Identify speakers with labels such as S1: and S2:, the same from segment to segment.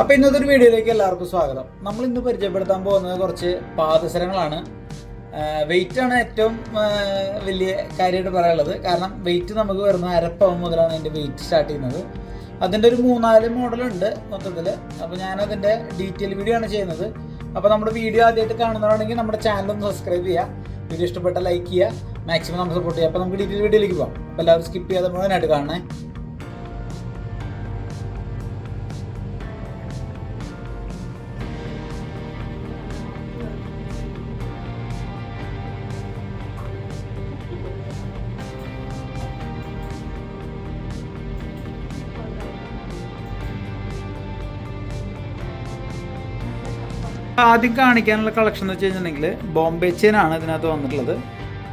S1: അപ്പൊ ഇന്നത്തെ ഒരു വീഡിയോയിലേക്ക് എല്ലാവർക്കും സ്വാഗതം. നമ്മൾ ഇന്ന് പരിചയപ്പെടുത്താൻ പോകുന്നത് കുറച്ച് പാദസരങ്ങളാണ്. വെയിറ്റ് ആണ് ഏറ്റവും വലിയ കാര്യമായിട്ട് പറയാനുള്ളത്. കാരണം വെയിറ്റ് നമുക്ക് വരുന്ന അരപ്പവൻ മുതലാണ് അതിന്റെ വെയിറ്റ് സ്റ്റാർട്ട് ചെയ്യുന്നത്. അതിന്റെ ഒരു മൂന്നാൽ മോഡലുണ്ട് മൊത്തത്തിൽ അപ്പോൾ ഞാൻ അതിന്റെ ഡീറ്റെയിൽ വീഡിയോ ആണ് ചെയ്യുന്നത്. അപ്പോൾ നമ്മുടെ വീഡിയോ ആദ്യമായിട്ട് കാണുന്നവരാണെങ്കിൽ നമ്മുടെ ചാനൽ ഒന്ന് സബ്സ്ക്രൈബ് ചെയ്യുക. വീഡിയോ ഇഷ്ടപ്പെട്ട ലൈക്ക് ചെയ്യുക. മാക്സിമം നമ്മൾ സപ്പോർട്ട് ചെയ്യുക. അപ്പോൾ നമുക്ക് ഡീറ്റെയിൽ വീഡിയോയിലേക്ക് പോകാം അപ്പോൾ എല്ലാവരും സ്കിപ്പ് ചെയ്യാതെ മുഴുവനായിട്ട് കാണണേ. ആദ്യം കാണിക്കാനുള്ള കളക്ഷൻ എന്ന് വെച്ച് കഴിഞ്ഞിട്ടുണ്ടെങ്കിൽ ബോംബെ ചെയിൻ ആണ് ഇതിനകത്ത് വന്നിട്ടുള്ളത്.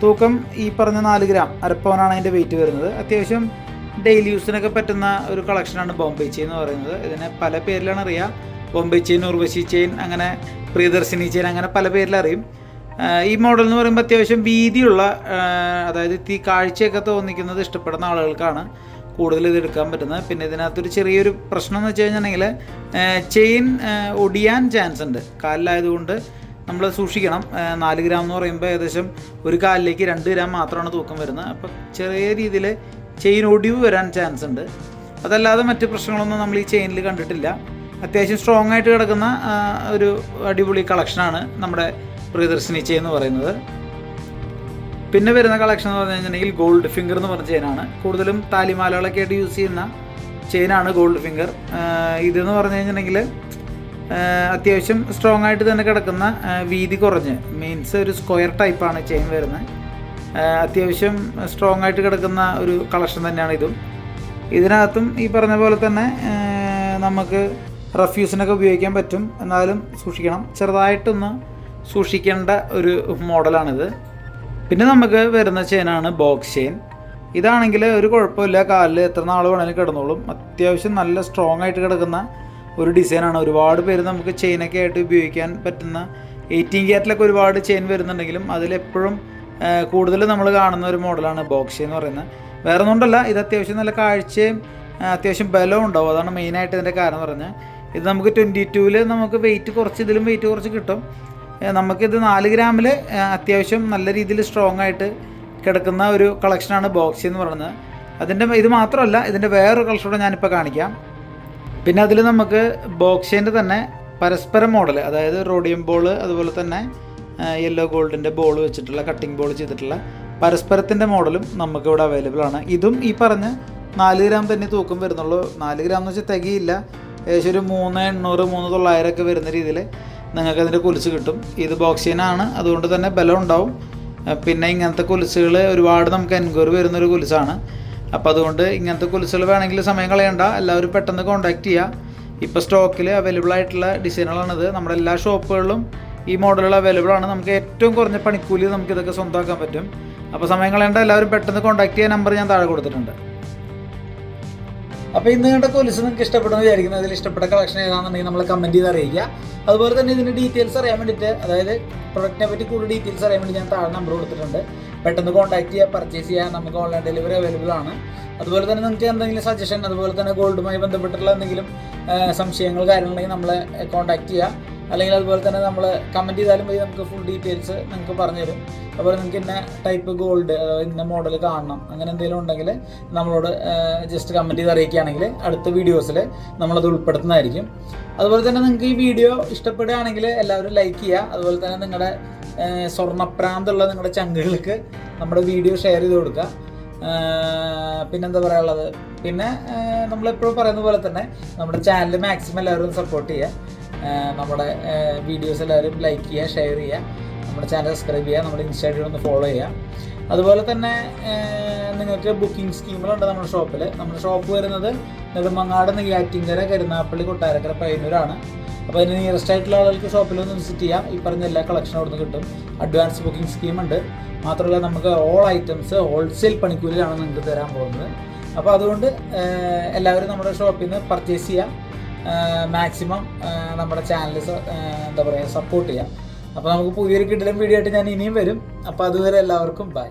S1: തൂക്കം ഈ പറഞ്ഞ നാല് ഗ്രാം അരപ്പവനാണ് അതിന്റെ വെയിറ്റ് വരുന്നത്. അത്യാവശ്യം ഡെയിലി യൂസിനൊക്കെ പറ്റുന്ന ഒരു കളക്ഷനാണ് ബോംബെ ചെയിൻ എന്ന് പറയുന്നത്. ഇതിനെ പല പേരിലാണ് അറിയുക ബോംബെ ചെയിൻ ഉർവശി ചെയിൻ അങ്ങനെ പ്രിയദർശിനി ചെയിൻ അങ്ങനെ പല പേരിലറിയും ഈ മോഡൽ എന്ന് പറയുമ്പോൾ അത്യാവശ്യം വീതിയുള്ള അതായത് തീ കാഴ്ചയൊക്കെ തോന്നിക്കുന്നത് ഇഷ്ടപ്പെടുന്ന ആളുകൾക്കാണ്. കൂടുതൽ ഇത് എടുക്കാൻ പറ്റുന്നത് പിന്നെ ഇതിനകത്തൊരു ചെറിയൊരു പ്രശ്നം എന്ന് വെച്ച് കഴിഞ്ഞിട്ടുണ്ടെങ്കിൽ ചെയിൻ ഒടിയാൻ ചാൻസ് ഉണ്ട്. കാലിലായതുകൊണ്ട് നമ്മൾ സൂക്ഷിക്കണം. നാല് ഗ്രാം എന്ന് പറയുമ്പോൾ ഏകദേശം ഒരു കാലിലേക്ക് രണ്ട് ഗ്രാം മാത്രമാണ് തൂക്കം വരുന്നത്. അപ്പം ചെറിയ രീതിയിൽ ചെയിൻ ഒടിവ് വരാൻ ചാൻസ് ഉണ്ട്. അതല്ലാതെ മറ്റ് പ്രശ്നങ്ങളൊന്നും നമ്മൾ ഈ ചെയിനിൽ കണ്ടിട്ടില്ല. അത്യാവശ്യം സ്ട്രോങ് ആയിട്ട് കിടക്കുന്ന ഒരു അടിപൊളി കളക്ഷനാണ് നമ്മുടെ പ്രിയദർശിനി ചെയിൻ എന്ന് പറയുന്നത്. പിന്നെ വരുന്ന കളക്ഷൻ എന്ന് പറഞ്ഞു കഴിഞ്ഞിട്ടുണ്ടെങ്കിൽ ഗോൾഡ് ഫിംഗർ എന്ന് പറഞ്ഞ ചെയിനാണ് കൂടുതലും താലിമാലകളൊക്കെ ആയിട്ട് യൂസ് ചെയ്യുന്ന ചെയിനാണ് ഗോൾഡ് ഫിംഗർ ഇതെന്ന് പറഞ്ഞു കഴിഞ്ഞിട്ടുണ്ടെങ്കിൽ അത്യാവശ്യം സ്ട്രോങ് ആയിട്ട് തന്നെ കിടക്കുന്ന വീതി കുറഞ്ഞ് മീൻസ് ഒരു സ്ക്വയർ ടൈപ്പാണ് ചെയിൻ വരുന്നത്. അത്യാവശ്യം സ്ട്രോങ് ആയിട്ട് കിടക്കുന്ന ഒരു കളക്ഷൻ തന്നെയാണ് ഇതും. ഇതിനകത്തും ഈ പറഞ്ഞ പോലെ തന്നെ നമുക്ക് റഫ്യൂസിനൊക്കെ ഉപയോഗിക്കാൻ പറ്റും. എന്നാലും സൂക്ഷിക്കണം. ചെറുതായിട്ടൊന്ന് സൂക്ഷിക്കേണ്ട ഒരു മോഡലാണിത് പിന്നെ നമുക്ക് വരുന്ന ചെയിനാണ് ബോക്സ് ചെയിൻ. ഇതാണെങ്കിൽ ഒരു കുഴപ്പമില്ല. കാലിൽ എത്ര നാൾ വേണമെങ്കിലും കിടന്നോളും. അത്യാവശ്യം നല്ല സ്ട്രോങ് ആയിട്ട് കിടക്കുന്ന ഒരു ഡിസൈനാണ് ഒരുപാട് പേര് നമുക്ക് ചെയിനൊക്കെ ആയിട്ട് ഉപയോഗിക്കാൻ പറ്റുന്ന എയ്റ്റീൻ ക്യാറ്റിലൊക്കെ ഒരുപാട് ചെയിൻ വരുന്നുണ്ടെങ്കിലും അതിലെപ്പോഴും കൂടുതൽ നമ്മൾ കാണുന്ന ഒരു മോഡലാണ് ബോക്സ് എന്ന് പറയുന്നത്. വേറെ ഒന്നുകൊണ്ടല്ല ഇത് അത്യാവശ്യം നല്ല കാഴ്ചയും അത്യാവശ്യം ബലവും ഉണ്ടാവും. അതാണ് മെയിനായിട്ട് ഇതിന്റെ കാരണം പറഞ്ഞത് ഇത് നമുക്ക് ട്വന്റി ടൂവിൽ നമുക്ക് വെയിറ്റ് കുറച്ച് ഇതിലും വെയിറ്റ് കുറച്ച് കിട്ടും. നമുക്കിത് നാല് ഗ്രാമിൽ അത്യാവശ്യം നല്ല രീതിയിൽ സ്ട്രോങ് ആയിട്ട് കിടക്കുന്ന ഒരു കളക്ഷനാണ് ബോക്സി എന്ന് പറയുന്നത്. അതിന്റെ ഇത് മാത്രമല്ല ഇതിന്റെ വേറൊരു കളക്ഷൻ കൂടെ ഞാനിപ്പോൾ കാണിക്കാം. പിന്നെ അതിൽ നമുക്ക് ബോക്സിന്റെ തന്നെ പരസ്പരം മോഡൽ അതായത് റോഡിയം ബോൾ അതുപോലെ തന്നെ യെല്ലോ ഗോൾഡിന്റെ ബോൾ വെച്ചിട്ടുള്ള കട്ടിംഗ് ബോൾ ചെയ്തിട്ടുള്ള പരസ്പരത്തിന്റെ മോഡലും നമുക്കിവിടെ അവൈലബിൾ ആണ്. ഇതും ഈ പറഞ്ഞ നാല് ഗ്രാം തന്നെ തൂക്കം വരുന്നുള്ളൂ. നാല് ഗ്രാം എന്ന് വെച്ചാൽ തികയില്ല. ഏകദേശം ഒരു മൂന്ന് എണ്ണൂറ് മൂന്ന് തൊള്ളായിരം ഒക്കെ വരുന്ന രീതിയിൽ നിങ്ങൾക്ക് അതിന്റെ കുലിച്ച് കിട്ടും. ഇത് ബോക്സിനാണ് അതുകൊണ്ട് തന്നെ ബലം ഉണ്ടാവും. പിന്നെ ഇങ്ങനത്തെ കുലിച്ചുകൾ ഒരുപാട് നമുക്ക് എൻക്വയറി വരുന്നൊരു കുലിച്ചാണ് അപ്പോൾ അതുകൊണ്ട് ഇങ്ങനത്തെ കുലിച്ചുകൾ വേണമെങ്കിൽ സമയം കളയണ്ട. എല്ലാവരും പെട്ടെന്ന് കോൺടാക്റ്റ് ചെയ്യുക ഇപ്പോൾ സ്റ്റോക്കിൽ അവൈലബിൾ ആയിട്ടുള്ള ഡിസൈനുകളാണിത് നമ്മുടെ എല്ലാ ഷോപ്പുകളിലും ഈ മോഡലുകൾ അവൈലബിൾ ആണ്. നമുക്ക് ഏറ്റവും കുറഞ്ഞ പണിക്കൂലി നമുക്ക് ഇതൊക്കെ സ്വന്തമാക്കാൻ പറ്റും. അപ്പോൾ സമയം കളയേണ്ട. എല്ലാവരും പെട്ടെന്ന് കോൺടാക്ട് ചെയ്യാൻ നമ്പർ ഞാൻ താഴെ കൊടുത്തിട്ടുണ്ട്. അപ്പോൾ ഇന്ന് കണ്ട കൊലുസ് നിങ്ങൾക്ക് ഇഷ്ടപ്പെടുന്ന വിചാരിക്കുന്നു. അതിൽ ഇഷ്ടപ്പെട്ട കളക്ഷൻ ഏതാണെന്നുണ്ടെങ്കിൽ നമ്മൾ കമന്റ് ചെയ്ത് അറിയിക്കുക. അതുപോലെ തന്നെ ഇതിന്റെ ഡീറ്റെയിൽസ് അറിയാൻ വേണ്ടിയിട്ട് അതായത് പ്രൊഡക്റ്റിനെ പറ്റി കൂടുതൽ ഡീറ്റെയിൽസ് അറിയാൻ വേണ്ടി ഞാൻ താഴെ നമ്പർ കൊടുത്തിട്ടുണ്ട്. പെട്ടെന്ന് കോൺടാക്ട് ചെയ്യുക പർച്ചേസ് ചെയ്യുക നമുക്ക് ഓൺലൈൻ ഡെലിവറി അവൈലബിൾ ആണ്. അതുപോലെ തന്നെ നിങ്ങൾക്ക് എന്തെങ്കിലും സജഷൻ അതുപോലെ തന്നെ ഗോൾഡുമായി ബന്ധപ്പെട്ടിട്ടുള്ള എന്തെങ്കിലും സംശയങ്ങൾ കാര്യങ്ങളുണ്ടെങ്കിൽ നമ്മളെ കോൺടാക്ട് ചെയ്യുക. അല്ലെങ്കിൽ അതുപോലെ തന്നെ നമ്മൾ കമന്റ് ചെയ്താലും മതി നമുക്ക് ഫുൾ ഡീറ്റെയിൽസ് നിങ്ങൾക്ക് പറഞ്ഞു തരും അതുപോലെ നിങ്ങൾക്ക് ഇന്ന ടൈപ്പ് ഗോൾഡ് ഇന്ന മോഡൽ കാണണം അങ്ങനെ എന്തെങ്കിലും ഉണ്ടെങ്കിൽ നമ്മളോട് ജസ്റ്റ് കമന്റ് ചെയ്ത് അറിയിക്കുകയാണെങ്കിൽ അടുത്ത വീഡിയോസിൽ നമ്മളത് ഉൾപ്പെടുത്തുന്നതായിരിക്കും. അതുപോലെ തന്നെ നിങ്ങൾക്ക് ഈ വീഡിയോ ഇഷ്ടപ്പെടുകയാണെങ്കിൽ എല്ലാവരും ലൈക്ക് ചെയ്യുക. അതുപോലെ തന്നെ നിങ്ങളുടെ സ്വർണപ്രാന്തുള്ള നിങ്ങളുടെ ചങ്കുകൾക്ക് നമ്മുടെ വീഡിയോ ഷെയർ ചെയ്ത് കൊടുക്കുക. പിന്നെന്താ പറയാനുള്ളത്? പിന്നെ നമ്മളെപ്പോഴും പറയുന്ന പോലെ തന്നെ നമ്മുടെ ചാനൽ മാക്സിമം എല്ലാവരും സപ്പോർട്ട് ചെയ്യുക. നമ്മുടെ വീഡിയോസ് എല്ലാവരും ലൈക്ക് ചെയ്യുക ഷെയർ ചെയ്യുക. നമ്മുടെ ചാനൽ സബ്സ്ക്രൈബ് ചെയ്യുക നമ്മുടെ ഇൻസ്റ്റാഗ്രാം ഒന്ന് ഫോളോ ചെയ്യുക. അതുപോലെ തന്നെ നിങ്ങൾക്ക് ബുക്കിംഗ് സ്കീമുകളുണ്ട് നമ്മുടെ ഷോപ്പിൽ നമ്മുടെ ഷോപ്പ് വരുന്നത് നെടുമങ്ങാട് നെയ്യാറ്റിങ്കര കരുനാപ്പള്ളി കൊട്ടാരക്കര പയ്യന്നൂരാണ്. അപ്പോൾ അതിന് നിയറസ്റ്റ് ആയിട്ടുള്ള ആളുകൾക്ക് ഷോപ്പിൽ ഒന്ന് വിസിറ്റ് ചെയ്യാം. ഈ പറഞ്ഞ എല്ലാ കളക്ഷനും അവിടെ നിന്ന് കിട്ടും. അഡ്വാൻസ് ബുക്കിംഗ് സ്കീമുണ്ട് മാത്രമല്ല നമുക്ക് ഓൾ ഐറ്റംസ് ഹോൾസെയിൽ പണിക്കൂലിയാണ് നിങ്ങൾക്ക് തരാൻ പോകുന്നത്. അപ്പോൾ അതുകൊണ്ട് എല്ലാവരും നമ്മുടെ ഷോപ്പിൽ നിന്ന് പർച്ചേസ് ചെയ്യാം. മാക്സിമം നമ്മുടെ ചാനൽ എന്താ പറയുക സപ്പോർട്ട് ചെയ്യാം. അപ്പോൾ നമുക്ക് പുതിയൊരു കിട്ടലും വീഡിയോ ആയിട്ട് ഞാൻ ഇനിയും വരും. അപ്പോൾ അതുവരെ എല്ലാവർക്കും ബൈ